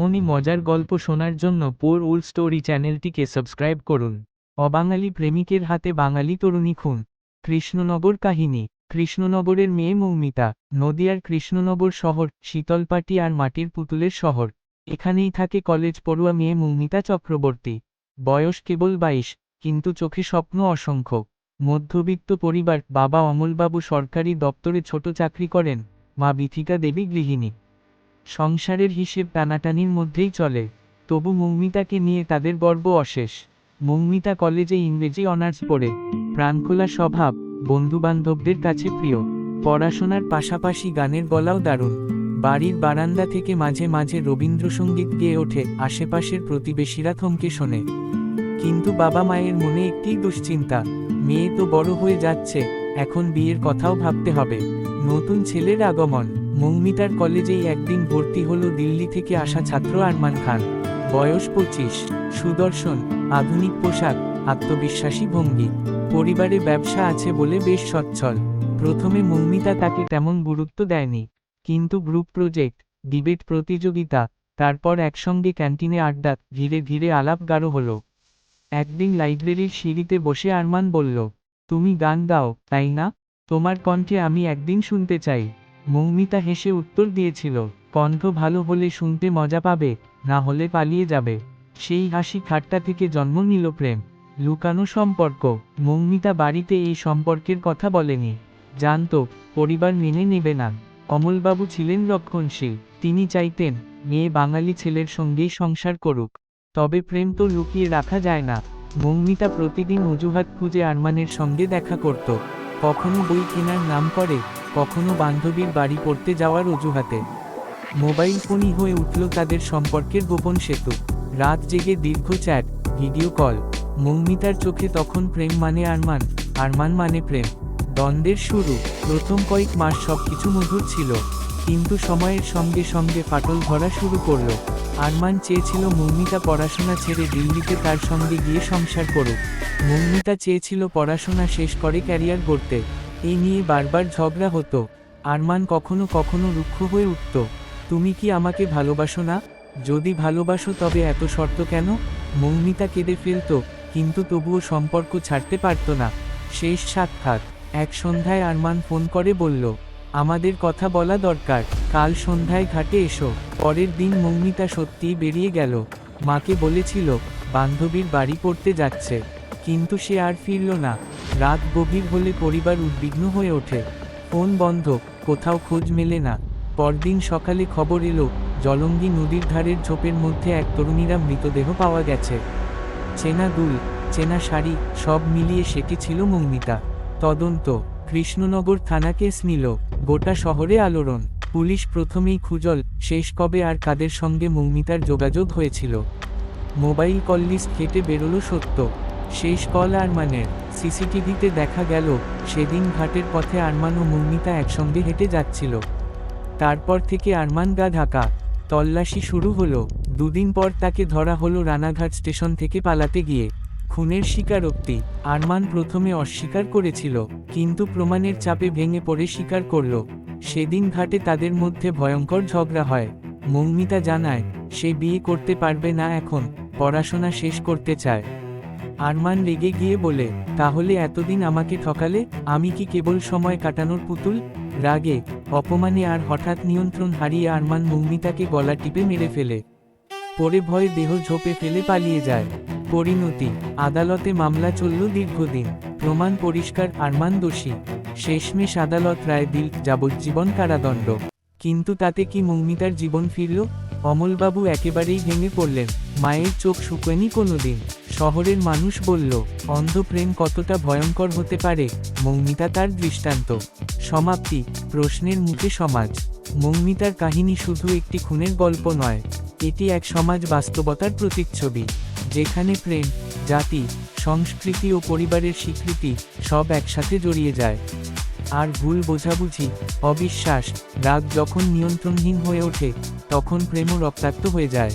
এমনই মজার গল্প শোনার জন্য পোর উল স্টোরি চ্যানেলটিকে সাবস্ক্রাইব করুন। অবাঙালি প্রেমিকের হাতে বাঙালি তরুণী খুন। কৃষ্ণনগর কাহিনী। কৃষ্ণনগরের মেয়ে মৌমিতা, নদিয়ার কৃষ্ণনগর শহর, শীতলপাটি আর মাটির পুতুলের শহর। এখানেই থাকে কলেজ পড়ুয়া মেয়ে মৌমিতা চক্রবর্তী। বয়স কেবল বাইশ, কিন্তু চোখে স্বপ্ন অসংখ্য। মধ্যবিত্ত পরিবার, বাবা অমলবাবু সরকারি দপ্তরে ছোট চাকরি করেন, মা বিথিকা দেবী গৃহিণী। সংসারের হিসেব টানাটানির মধ্যেই চলে। তবু মৌমিতাকে নিয়ে তাদের গর্ব অশেষ। মৌমিতা কলেজে ইংরেজি অনার্স পড়ে। প্রাণখোলা স্বভাব, বন্ধুবান্ধবদের কাছে প্রিয়। পড়াশোনার পাশাপাশি গানের গলাও দারুণ। বাড়ির বারান্দা থেকে মাঝে মাঝে রবীন্দ্রসঙ্গীত গেয়ে ওঠে, আশেপাশের প্রতিবেশীরা থমকে শোনে। কিন্তু বাবা মায়ের মনে একটি দুশ্চিন্তা, মেয়ে তো বড় হয়ে যাচ্ছে, এখন বিয়ের কথাও ভাবতে হবে। নতুন ছেলের আগমন। মৌমিতার কলেজেই একদিন ভর্তি হলো দিল্লি থেকে আসা ছাত্র আরমান খান। বয়স পঁচিশ, সুদর্শন, আধুনিক পোশাক, আত্মবিশ্বাসী ভঙ্গি। পরিবারে ব্যবসা আছে বলে বেশ সচ্ছল। প্রথমে মৌমিতা তাকে তেমন গুরুত্ব দেয়নি। কিন্তু গ্রুপ প্রজেক্ট, ডিবেট প্রতিযোগিতা, তারপর একসঙ্গে ক্যান্টিনে আড্ডা, ধীরে ধীরে আলাপ গাঢ় হলো। একদিন লাইব্রেরির সিঁড়িতে বসে আরমান বলল, তুমি গান গাও, তাই না? তোমার কণ্ঠে আমি একদিন শুনতে চাই। মৌমিতা হেসে উত্তর দিয়েছিল, কণ্ঠ ভালো হলে শুনতে মজা পাবে, না হলে পালিয়ে যাবে। সেই হাসি ঠাট্টা থেকে জন্ম নিল প্রেম। লুকানো সম্পর্ক। মৌমিতা বাড়িতে এই সম্পর্কের কথা বলেনি। জানত, পরিবার মেনে নেবে না। অমলবাবু ছিলেন রক্ষণশীল। তিনি চাইতেন, মেয়ে বাঙালি ছেলের সঙ্গেই সংসার করুক। তবে প্রেম তো লুকিয়ে রাখা যায় না। মৌমিতা প্রতিদিন অজুহাত খুঁজে আরমানের সঙ্গে দেখা করত। কখনো বই কেনার নাম করে কখনো বান্ধবীর বাড়ি পড়তে যাওয়ার অজুহাতে। মোবাইল ফোনই হয়ে উঠল তাদের সম্পর্কের গোপন সেতু। রাত জেগে দীর্ঘ চ্যাট, ভিডিও কল। মৌমিতার চোখে তখন প্রেম মানে আরমান আরমান মানে প্রেম। দ্বন্দ্বের শুরু, প্রথম কয়েক মাস সবকিছু মধুর ছিল। কিন্তু সময়ের সঙ্গে সঙ্গে ফাটল ধরা শুরু করল। আরমান চেয়েছিল মৌমিতা পড়াশোনা ছেড়ে দিল্লিতে তার সঙ্গে গিয়ে সংসার করুক। মৌমিতা চেয়েছিল পড়াশোনা শেষ করে ক্যারিয়ার গড়তে। এই নিয়ে বারবার ঝগড়া হতো। আরমান কখনো কখনো রুক্ষ হয়ে উঠত, তুমি কি আমাকে ভালোবাসো না? যদি ভালোবাসো তবে এত শর্ত কেন? মৌমিতা কেঁদে ফেলত, কিন্তু তবুও সম্পর্ক ছাড়তে পারত না। শেষ সাক্ষাৎ। এক সন্ধ্যায় আরমান ফোন করে বলল, আমাদের কথা বলা দরকার, কাল সন্ধ্যায় ঘাটে এসো। পরের দিন মৌমিতা সত্যিই বেরিয়ে গেল। মাকে বলেছিল, বান্ধবীর বাড়ি পড়তে যাচ্ছে। কিন্তু সে আর ফিরল না। রাত গভীর হলে পরিবার উদ্বিগ্ন হয়ে ওঠে। ফোন বন্ধ, কোথাও খোঁজ মেলে না। পরদিন সকালে খবর এলো, জলঙ্গি নদীর ধারের ঝোপের মধ্যে এক তরুণীরা মৃতদেহ পাওয়া গেছে। চেনা দুল, চেনা শাড়ি, সব মিলিয়ে সেটি ছিল মৌমিতা। তদন্ত, কৃষ্ণনগর থানা কেস নিল, গোটা শহরে আলোড়ন। পুলিশ প্রথমেই খুজল, শেষ কবে আর কাদের সঙ্গে মৌমিতার যোগাযোগ হয়েছিল। মোবাইল কল লিস্ট কেটে বেরোলো সত্য। শেষ কল আরমানের। সিসিটিভিতে দেখা গেল, সেদিন ঘাটের পথে আরমান ও মৌমিতা একসঙ্গে হেঁটে যাচ্ছিল। তারপর থেকে আরমান গা ঢাকা, তল্লাশি শুরু হলো। দুদিন পর তাকে ধরা হলো রানাঘাট স্টেশন থেকে পালাতে গিয়ে। খুনের স্বীকারোক্তি, আরমান প্রথমে অস্বীকার করেছিল, কিন্তু প্রমাণের চাপে ভেঙে পড়ে স্বীকার করল। সেদিন ঘাটে তাদের মধ্যে ভয়ঙ্কর ঝগড়া হয়। মৌমিতা জানায়, সে বিয়ে করতে পারবে না এখন, পড়াশোনা শেষ করতে চায়। আরমান রেগে গিয়ে বলে, তাহলে এতদিন আমাকে ঠকালে, আমি কি কেবল সময় কাটানোর পুতুল? রাগে, অপমানে আর হঠাৎ নিয়ন্ত্রণ হারিয়ে আরমান মৌমিতাকে গলা টিপে মেরে ফেলে। পরে ভয়ে দেহ ঝোপে ফেলে পালিয়ে যায়। পরিণতি, আদালতে মামলা চলল দীর্ঘদিন। প্রমাণ পরিষ্কার, আরমান দোষী। শেষমেশ আদালত রায় দিল যাবজ্জীবন কারাদণ্ড। কিন্তু তাতে কি মৌমিতার জীবন ফিরল? অমলবাবু একেবারেই ভেঙে পড়লেন। মায়ের চোখ শুকোয়নি কোনোদিন। শহরের মানুষ বলল অন্ধ প্রেম কতটা ভয়ঙ্কর হতে পারে? মৌমিতা তার দৃষ্টান্ত। সমাপ্তি, প্রশ্নের মুখে সমাজ। মৌমিতার কাহিনী শুধু একটি খুনের গল্প নয়, এটি এক সমাজ বাস্তবতার প্রতীকছবি যেখানে প্রেম, জাতি, সংস্কৃতি ও পরিবারের স্বীকৃতি সব একসাথে জড়িয়ে যায়। আর ভুল বোঝাবুঝি, অবিশ্বাস, রাগ যখন নিয়ন্ত্রণহীন হয়ে ওঠে, তখন প্রেমও রক্তাক্ত হয়ে যায়।